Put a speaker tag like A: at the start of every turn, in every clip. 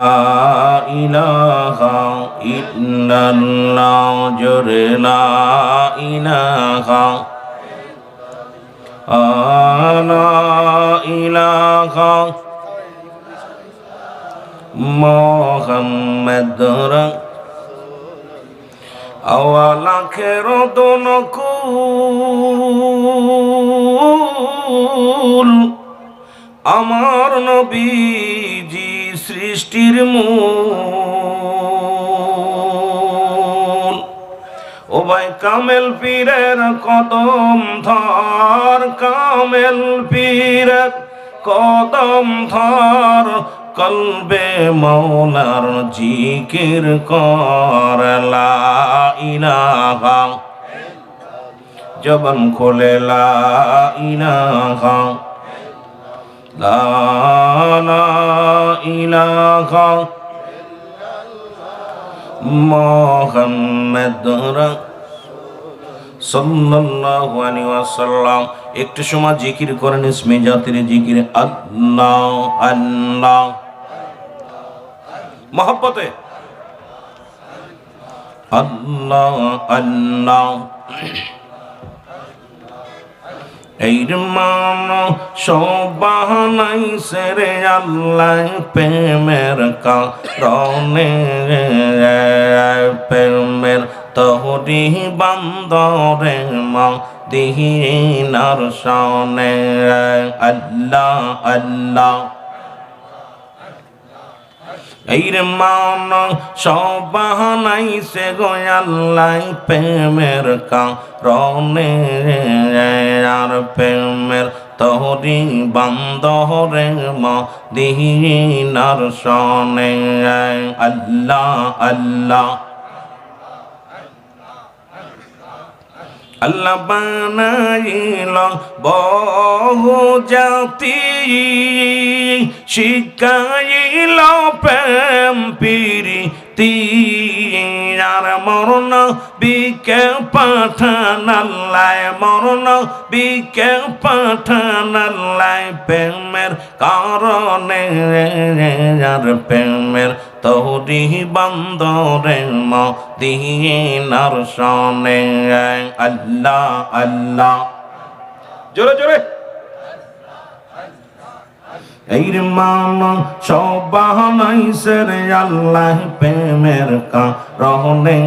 A: ইলাহা ইল্লাল্লাহ জোরে লা ইলাহা। লা ইলাহা মোহাম্মদ আওয়ালাখের দনকুল আমার নবীজি সৃষ্টির মূল কামেল পীরের কদম ধর, কামেল পীরের কদম ধর, কলবে মৌলার জিকির কর, লা ইলাহা জবান খোলে, লা মোহাম্মদ সাল্লাল্লাহু আলাইহি ওয়াসাল্লাম একটু সময় জিকির করেন, ইসমে জাতির জিকির। আল্লাহ আল্লাহ। মহব্বতে। আল্লাহ আল্লাহ। এই মান সবাহানাই সেরে আল্লাহ প্রেমের কারণে। প্রেমের তহরি বান্দরে মা দিহিনার সনে আল্লাহ আল্লাহ। এই মান সবাহানাই সে গোয়াল্লাই প্রেমের কারণে। আর প্রেমের তহরি বান্দরে মা দিহিনার সনে আল্লাহ আল্লাহ। আল্লাহ বানাইল বহু জাতি শিখাইল প্রেম পিরিতি। আর মরণ, বিকে পাঠান আল্লাহ মরণ, বিকে পাঠান আল্লাহ প্রেমের কারণে আর প্রেমের তহরি বন্দরে মদিনার সনে। আল্লাহ আল্লাহ। জোরে জোরে। এই মান সেরে আল্লাহ প্রেমের কারণে।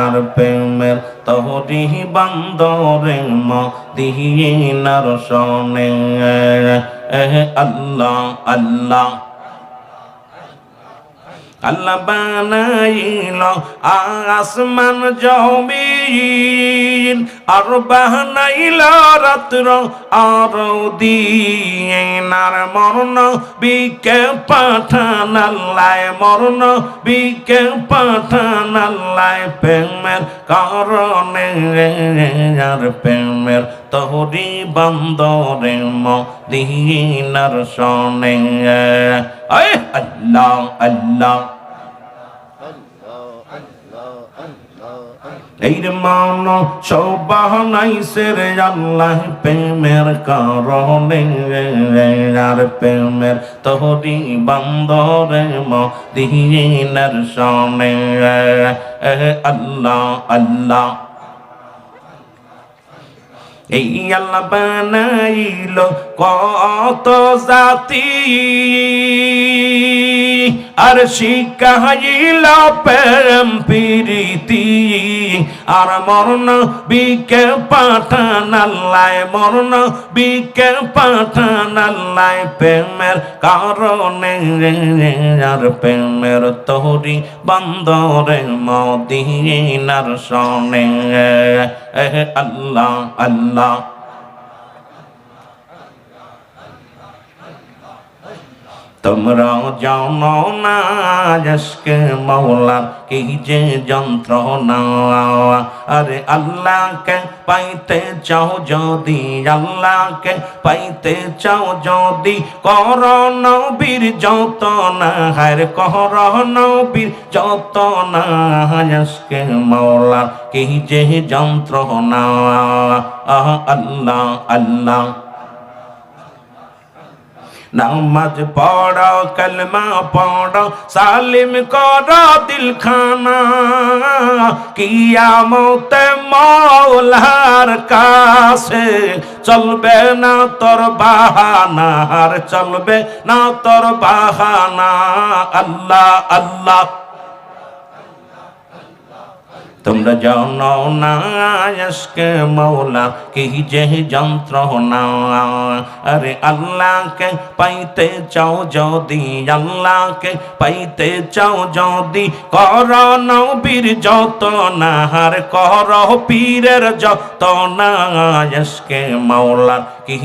A: আর প্রেমের তহরি বন্দরে মদিনার সনে। আল্লাহ আল্লাহ। আল্লাহ বানাইল আসমান আর বানাইল রাত্র আর দিন। আর মরণ বিকে পাঠান আল্লাহ মরণ বিকে পাঠান প্রেমের কারণে আর প্রেমের তহরি বন্দরে মদিনার সনে। আল্লাহ আল্লাহ। এই মান সবাহানাই সেরে আল্লাহ প্রেমের কারণে। আর প্রেমের তহরি বন্দরে মদিনার সনে আল্লাহ আল্লাহ। এই আল্লাহ বানাইল কত জাতি। আর শিখাইল প্রেম প্রীতি। আর মরণ বিকে পাঠান আল্লাহ মরণ বিকে পাঠান প্রেমের কারণে আর প্রেমের তহরি বন্দরে মদিনার সনে। আল্লাহ আল্লাহ তোমরা জানো না মৌলার কি যে যন্ত্রণা। আরে আল্লাহকে পাইতে চাও যদি, আল্লাহকে পাইতে চাও যদি, কর নবীর যত না হার কর নবীর যত না মৌলার কি যে যন্ত্রণা। আহ আল্লাহ আল্লাহ। নামাজ পড়ো কলমা পড়ো সালিম করো দিলখানা। কিয়ামত মৌলার কাছে চলবে না তোর বাহানা চলবে না তোর বাহানা। আল্লাহ আল্লাহ। তোমরা জানো না আজকে মৌলা কি যে যন্ত্রণা। আরে আল্লাহকে পাইতে চাও যদি, আল্লাহকে পাইতে চাও যদি, কর নবীর যত না আর কর পীরের যত না আজকে মৌলা কি